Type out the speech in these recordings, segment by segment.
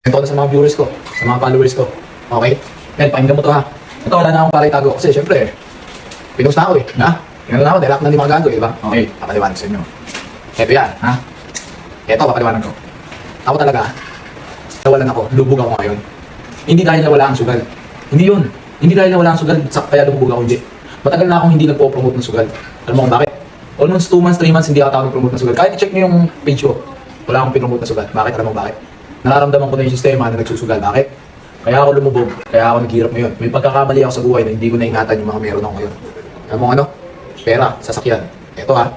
Ito na sa mga viewers ko, sa mga followers ko. Okay? Yan, pakinggan mo to ha. Ito, wala na akong para itago. Kasi syempre, pinost na ako eh. Na ako, dahil ako na di mga gago eh, di ba? Okay, papaliwanag sa inyo. Ito yan, ha? Ito, papaliwanag ko. Ako talaga, nawalan ako, lubog ako ngayon. Hindi dahil nawala ang sugal. Hindi yun. Hindi dahil nawala ang sugal, sa kaya lubog ako, hindi. Matagal na akong hindi nagpo-promote ng sugal. Alam mo kung bakit? Almost 2 months, 3 months, hindi ako tawag nag-promote ng sugal. Kahit i-check nyo yung page ko, wala akong pinomote ng sugal. Bakit? Alam mo bakit? Nararamdaman ko na yung sistema na nagsusugal. Bakit? Kaya ako lumubog, kaya ako naghirap ngayon. May pagkakamali ako sa buhay na hindi ko naingatan yung mga meron ako ngayon. Alam mo ano? Pera, sasakyan. Ito ha.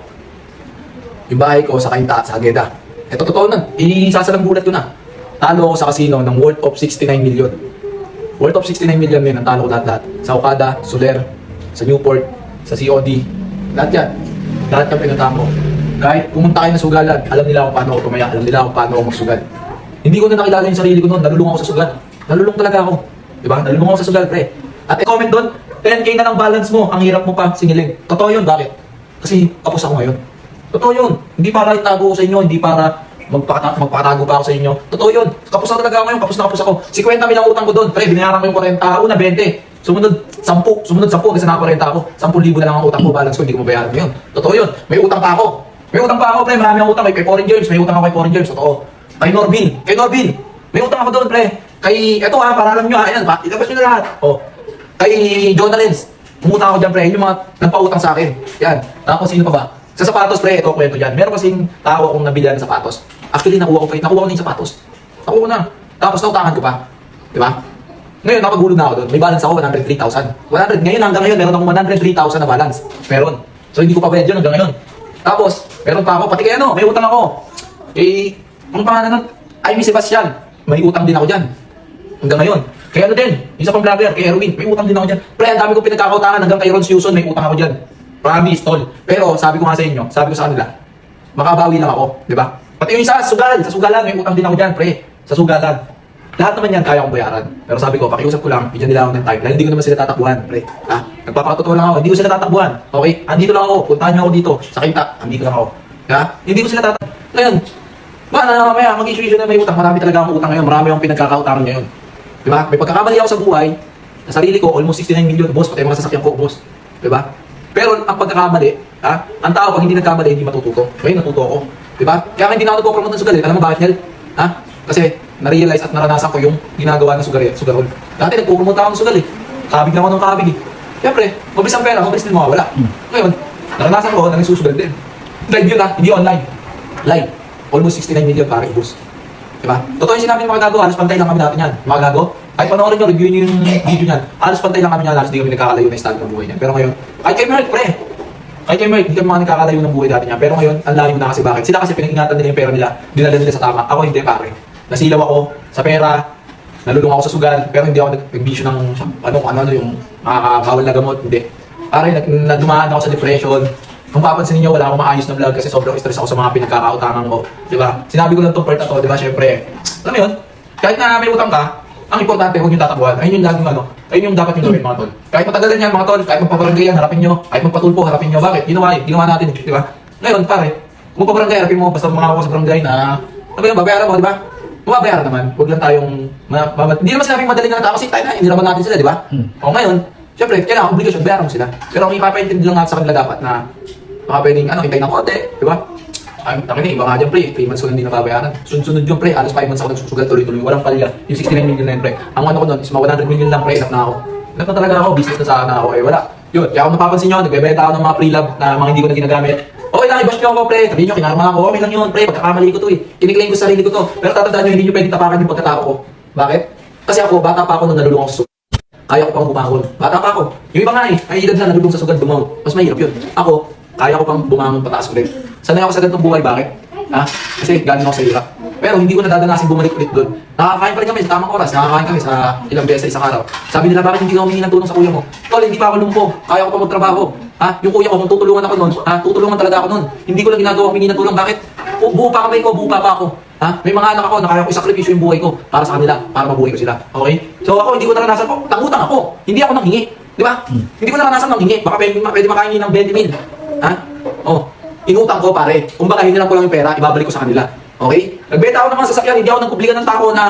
Yung bahay ko sa Kainta, sa Ageda. Ito totoo nun. Isasalang gulat ko na. Talo ako sa casino ng worth of 69 million. Worth of 69 million yun, ang talo ko lahat-lahat. Sa Okada, Soler, sa Newport, sa COD. Lahat yan. Lahat yung pinuntahan ko. Kahit pumunta kayo na sugalan, alam nila kung paano ako tumaya, alam nila kung paano ako magsugal. Hindi ko na nakilala yung sarili ko noon, nalulung ako sa sugal. Nalulung talaga ako. Diba? Nalulung ako sa sugal, pre. At i-comment doon, 10k na lang balance mo, ang hirap mo pa singiling. Totoo yun, bakit? Kasi kapos ako ngayon. Totoo yun. Hindi para itago ko sa inyo, hindi para magpakata magpakatago pa ako sa inyo. Totoo yun. Kapos na talaga ako ngayon, kapos na kapos ako. 50 mil ang utang ko doon. Pre, binayaran ko yung 40. Una, 20. Sumunod, 10. Sumunod, 10. Kasi naka 40 ako. 10,000 na lang ang utang ko. Balance ko, hindi ko mabayaran ngayon. Totoo yun. May utang pa ako. May utang pa ako, pre. Marami akong utang. May kay Foreign Germs. May utang ako kay Foreign Germs. Totoo. Kay Norbin. Kay Norbin. May utang ako doon, pre. Kay, eto ha, para alam nyo ha. Ayan, pa. Ilabas nyo na lahat. Oh. Kay Jonah Lenz. Umutang ako dyan, pre. Yun yung mga nagpautang sa akin. Yan. Tapos sino pa ba? Sa sapatos, pre. Ito, kwento dyan. Meron kasing tao akong nabilan ng sapatos. Actually, nakuha ko pa. Nakuha ko na yung sapatos. Nakuha ko na. Tapos nautangan ko pa. Di ba? Ngayon, nakagulog na ako doon. May balance ako, 103,000. 100. Ngayon, hanggang ngayon, meron akong 103,000 na balance. Meron. So, hindi ko pa bayad yun hanggang ngayon. Tapos, meron pa ako. Pati kaya ano, may utang ako. Eh, ano pangalan nun? Amy Sebastian. May utang din ako dyan. Hanggang ngayon. Kaya ano din, isa pang vlogger, kay Erwin, may utang din ako dyan. Pre, ang dami ko pinagkakautangan hanggang kay Ron Susan, may utang ako dyan. Promise, tol. Pero sabi ko nga sa inyo, sabi ko sa kanila, makabawi lang ako, di ba? Pati yung isa, sugal, sa sugalan, may utang din ako dyan, pre. Sa sugalan. Lahat naman yan kaya kong bayaran. Pero sabi ko, pakiusap ko lang, bigyan nila ako ng time. Dahil hindi ko naman sila tatakbuhan, pre. Ha? Nagpapakatotoo lang ako, hindi ko sila tatakbuhan. Okay? Andito lang ako, puntahan niyo ako dito. Sa kita, andito lang ako. Ha? Hindi ko sila tatakbuhan. Ngayon, ba na mamaya, mag-issue-issue na may utang. Marami talaga akong utang ngayon. Marami akong pinagkakautangan ngayon. Di ba? May pagkakamali ako sa buhay, sa sarili ko, almost 69 million, boss, pati mga sasakyan ko, boss. Di ba? Pero ang pagkakamali, ha? Ang tao pag hindi nagkamali, hindi matututo. Ngayon natuto ako. Di ba? Kaya hindi na ako nagpo-promote ng sugal. eh. Alam mo bakit, Nel? Ha? Kasi na-realize at naranasan ko yung ginagawa ng sugar, sugarol. Dati nagpo-promote ako ng sugal eh. Kabig ako ng kabig eh. Siyempre, mabilis ang pera, mabilis din mawawala. Ngayon, naranasan ko na nagsusugal din. Live yun ha, hindi online. Live. Almost 69 million para i-boost. Diba? Totoo yung sinabi ng mga gago, halos pantay lang kami natin yan. Mga gago, kahit panoorin nyo, review nyo yung video niyan, halos pantay lang kami yan, halos di kami nagkakalayo na style ng buhay niyan. Pero ngayon, kahit kay Merck, pre, kahit kay Merck, hindi kami mga nagkakalayo ng buhay natin yan. Pero ngayon, ang layo na kasi bakit? Sila kasi pinag-ingatan nila yung pera nila, dinala nila sa tama. Ako hindi, pare. Nasilaw ako sa pera, nalulung ako sa sugal, pero hindi ako nag- nagbisyo ng ano, ano, ano yung makakabawal na gamot, hindi. Pare, nag, nadumaan ako sa depression, kung papansin niyo wala akong maayos na vlog kasi sobrang stress ako sa mga pinagkakautangan ko. Di ba? Sinabi ko lang itong part na to, di ba? Siyempre, alam mo yun, kahit na may utang ka, ang importante, huwag yung tatakbuhan. Ayun yung laging ano, ayun yung dapat yung gawin mga tol. Kahit matagalan yan mga tol, kahit magpabarangay yan, harapin nyo. Kahit magpatulpo, harapin nyo. Bakit? Ginawa yun, ginawa natin, di ba? Ngayon, pare, kung magpabarangay, harapin mo, basta mga ako sa barangay na, ano yun, babayaran mo, di ba? Mababayaran naman, huwag lang tayong, hindi naman sinabing madali na tao kasi tayo na, hindi naman natin sila, di ba? O ngayon, Siyempre, kailangan obligasyon, bayaran mo sila. Pero ang ipapaintindi lang natin sa kanila dapat na baka pwedeng, ano, hintay ng konti, di ba? Ay, tangin na, iba nga dyan, pre. 3 months ko na hindi nababayaran. Sunod-sunod yung pre. Alas 5 months ako nagsusugal tuloy-tuloy. Walang palya. Yung 69 million na yun, pre. Ang ano ko nun is mga 100 million lang, pre. Enough na ako. Enough na talaga ako. Business na sana ako. Eh, wala. Yun. Kaya kung napapansin nyo, nagbebenta ako ng mga pre-lab na mga hindi ko na ginagamit. Okay lang, i-bash nyo ako, pre. Sabihin nyo, kinarma ako. Okay lang yun, pre. Pagkakamali ko to eh. Kiniklaim ko sa sarili ko to. Pero tatandaan nyo, hindi nyo pwedeng tapakan yung pagkatao ko. Bakit? Kasi ako, bata pa ako nung nalulung ako sa. Kaya ko pang bumangon. Bata pa ako. Yung iba nga eh, may edad na nalulung sa sugal, bumangon. Mas mahirap yun. Ako, kaya ko pang bumangon pataas ulit. Sanay ako sa ganitong buhay, bakit? Ha? Kasi galing ako sa hirap. Pero hindi ko nadadanasin bumalik ulit doon. Nakakain pa rin kami sa tamang oras. Nakakain kami sa ilang beses sa isang araw. Sabi nila, bakit hindi ka humingi ng tulong sa kuya mo? Tol, hindi pa ako lumpo. Kaya ko pa magtrabaho. Ha? Yung kuya ko, kung tutulungan ako noon, ha? Tutulungan talaga ako noon. Hindi ko lang ginagawa humingi ng tulong. Bakit? Bu buo pa kami ko, buo pa pa ako. Ha? May mga anak ako na kaya ko isakripisyo yung buhay ko para sa kanila, para mabuhay ko sila. Okay? So ako, hindi ko naranasan po. Tangutang ako. Hindi ako nanghingi. Di ba? Hindi ko naranasan nanghingi. Baka pwede, pwede makahingi ng 20 mil. Ha? Oh, inutang ko pare. Kung baka hinilang ko lang yung pera, ibabalik ko sa kanila. Okay? Nagbenta ako ng mga sasakyan, hindi ako nagpublikan ng tao na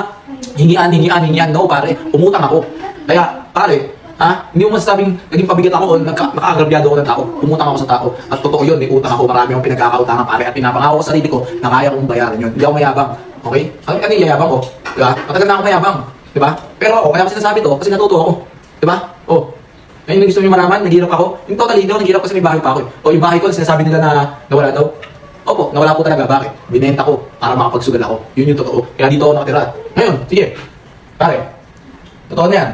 hingian, hingian, hingian. No, pare. Umutang ako. Kaya, pare, ha? Hindi mo masasabing naging pabigat ako o nakaagrabyado ako ng tao. Umutang ako sa tao. At totoo yun, may utang ako. Marami akong pinagkakautangan, pare. At pinapangako ko sa sarili ko na kaya kong bayaran yun. Hindi ako mayabang. Okay? Ano, ano yung yayabang ko? Diba? Matagal na ako mayabang. Diba? Pero ako, kaya ko sinasabi to kasi natuto ako. Diba? Oh, Ayun yung gusto nyo malaman, naghirap ako. Yung totally daw, naghirap kasi may bahay pa ako. eh. O yung bahay ko, sinasabi nila na nawala daw. Opo, nawala po talaga. Bakit? Binenta ko para makapagsugal ako. Yun yung totoo. Kaya dito ako nakatira. Ngayon, sige. Pare, totoo na yan.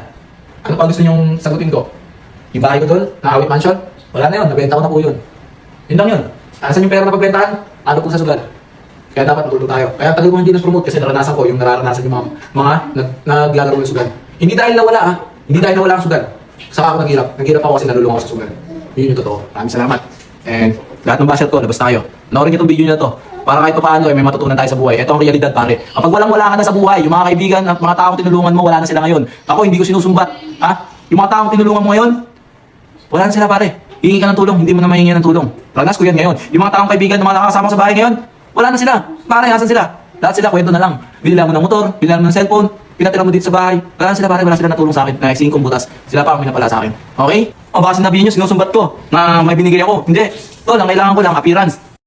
Ano pa gusto nyong sagutin ko? Yung bahay ko doon, nakawit mansion? Wala na yun, nabenta ko na po yun. Yun lang yun. Asan yung pera na pagbentahan? Ano po sa sugal? Kaya dapat matuto tayo. Kaya tagal ko hindi na-promote kasi naranasan ko yung nararanasan yung mga, mga nag, naglalaro ng sugal. Hindi dahil nawala ah. Hindi dahil nawala ang sugal. Saka ako naghirap. Naghirap ako kasi nalulung ako sa sugal. Yun yung totoo. Maraming salamat. And lahat ng basher ko, labas tayo. Panoorin niyo itong video na to. Para kahit paano eh, may matutunan tayo sa buhay. Ito ang realidad pare. Kapag walang wala ka na sa buhay, yung mga kaibigan at mga taong tinulungan mo, wala na sila ngayon. Ako hindi ko sinusumbat. Ha? Yung mga taong tinulungan mo ngayon, wala na sila pare. Hingi ka ng tulong, hindi mo na mahingi ng tulong. Ranas ko yan ngayon. Yung mga taong kaibigan, mga nakakasama sa bahay ngayon, wala na sila. Pare, asan sila? Lahat sila, kwento na lang. Binila mo ng motor, binila mo ng cellphone, pinatira mo dito sa bahay. Wala sila pare, wala sila natulong sa akin. Na singkong butas. Sila pa ang minapala sa akin. Okay? O baka sinabihin nyo, sinusumbat ko na may binigay ako. Hindi. Tol, ang kailangan ko lang, appearance.